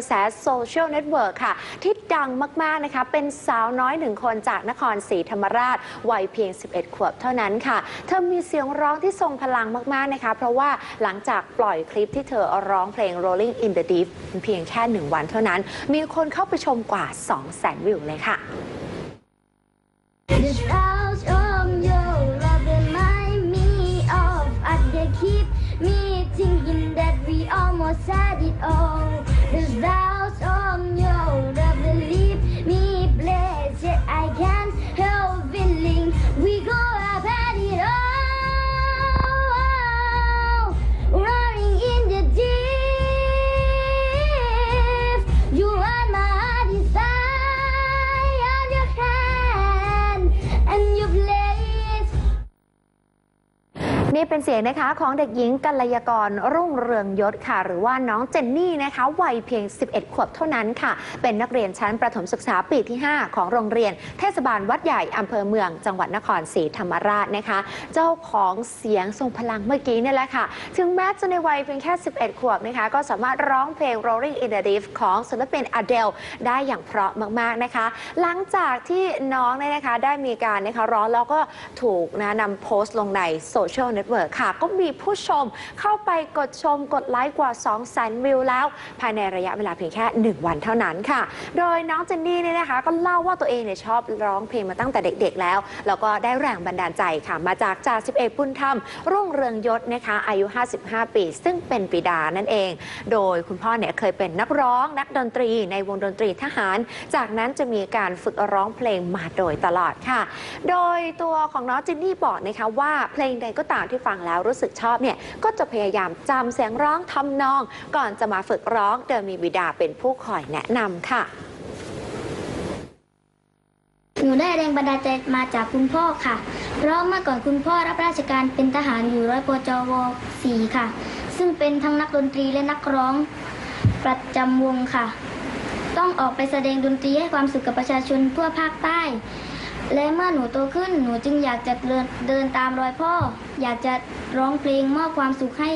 ระแสโซเชียลเน็ตเวิร์กค่ะ ที่ดังมาก ๆ นะคะ เป็นสาวน้อยหนึ่งคนจากนครศรีธรรมราช วัยเพียง 11 ขวบเท่านั้นค่ะ เธอมีเสียงร้องที่ทรงพลังมาก ๆ นะคะ เพราะว่าหลังจากปล่อยคลิปที่เธอร้องเพลง Rolling in the Deep เพียงแค่หนึ่งวันเท่านั้น มีคนเข้าไปชมกว่า 200,000วิวเลยค่ะ นี่เป็นเสียงนะคะของเด็กหญิงกัลยากรรุ่งเรืองยศค่ะ หรือว่าน้องเจนนี่นะคะวัยเพียง 11 ขวบเท่านั้นค่ะ เป็นนักเรียนชั้นประถมศึกษาปีที่ 5 ของโรงเรียน เทศบาลวัดใหญ่อำเภอเมือง จังหวัดนครศรีธรรมราชนะคะ เจ้าของเสียงทรงพลังเมื่อกี้นี่แหละค่ะ ถึงแม้จะในวัยเพียงแค่ 11 ขวบนะคะ ก็สามารถร้องเพลง Rolling in the Deep ของศิลปิน Adele ได้อย่างเพราะมากๆนะคะ หลังจากที่น้องเนี่ยนะคะได้มีการนะคะร้องแล้วก็ถูกนะนำโพสต์ลงในโซเชียลเน็ตเวิร์กค่ะ ก็มีผู้ชมเข้าไปกดชมกดไลค์กว่า 2 0 0 0 0 0 วิวแล้ว ภายในระยะเวลาเพียงแค่ 1 วันเท่านั้นค่ะ โดยน้องเจนนี่เนี่ยนะคะ ก็เล่าว่าตัวเองเนี่ยชอบร้องเพลงมาตั้งแต่เด็กๆแล้ว แล้วก็ได้แรงบันดาลใจค่ะ มาจากจ่าสิบเอกบุญธรรม รุ่งเรืองยศนะคะ อายุ 55 ปี ซึ่งเป็นปิดานั่นเอง โดยคุณพ่อเนี่ยเคยเป็นนักร้องนักดนตรี ในวงดนตรีทหาร จากนั้นจะมีการฝึกร้องเพลงมาโดยตลอดค่ะ โดยตัวของน้องจินนี่บอกนะคะว่าเพลงใดก็ตามที่ฟังแล้วรู้สึกชอบเนี่ยก็จะพยายามจำเสียงร้องทำนอง ก่อนจะมาฝึกร้องโดยมีบิดาเป็นผู้คอยแนะนำค่ะ หนูได้แรงบันดาลใจมาจากคุณพ่อค่ะ เพราะเมื่อก่อนคุณพ่อรับราชการเป็นทหารอยู่ร้อยปจว4ค่ะ ซึ่งเป็นทั้งนักดนตรีและนักร้องประจำวงค่ะ ต้องออกไปแสดงดนตรีให้ความสุขกับประชาชนทั่วภาคใต้ และเมื่อหนูโตขึ้นหนูจึงอยากจะเดินตามรอยพ่อ อยากจะร้องเพลงมอบความสุขให้